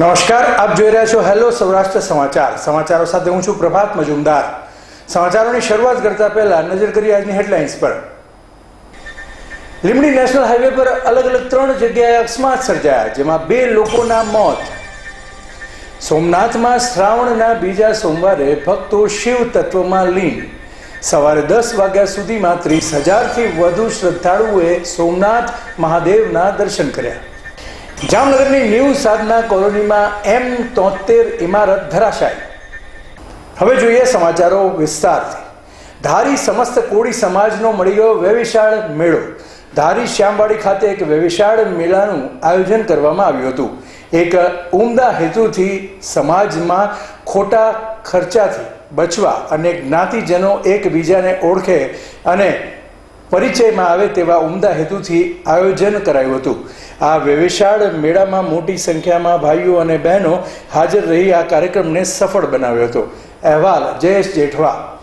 નમસ્કાર, આપ જોઈ રહ્યા છો હેલો સૌરાષ્ટ્ર સમાચાર. સમાચારો સાથે હું છું પ્રભાત મજુમદાર. સમાચારોની શરૂઆત કરતા પહેલા નજર કરી આજની હેડલાઇન્સ પર. લીમડી નેશનલ હાઈવે પર અલગ અલગ ત્રણ જગ્યાએ અકસ્માત સર્જાયા, જેમાં બે લોકોના મોત. સોમનાથમાં શ્રાવણના બીજા સોમવારે ભક્તો શિવ તત્વમાં લીન. સવારે દસ વાગ્યા સુધીમાં ત્રીસ હજારથી વધુ શ્રદ્ધાળુઓએ સોમનાથ મહાદેવના દર્શન કર્યા. જામનગરની ન્યૂ સાધના કોલોનીમાં એમ તોતેર ઇમારત ધરાશાય. હવે જોઈએ સમાચારો વિસ્તારથી. ધારી સમસ્ત કોળી સમાજનો મળી ગયો વેવિશાળ મેળો. ધારી શ્યામવાડી ખાતે એક વેવિશાળ મેળાનું આયોજન કરવામાં આવ્યું હતું. એક ઉમદા હેતુથી સમાજમાં ખોટા ખર્ચાથી બચવા અને જ્ઞાતિજનો એકબીજાને ઓળખે અને પરિચયમાં આવે તેવા ઉમદા હેતુથી આયોજન કરાયું હતું. આ વેવિશાળ મેળામાં મોટી સંખ્યામાં ભાઈઓ અને બહેનો હાજર રહી આ કાર્યક્રમને સફળ બનાવ્યો હતો. અહેવાલ જયેશ જેઠવા.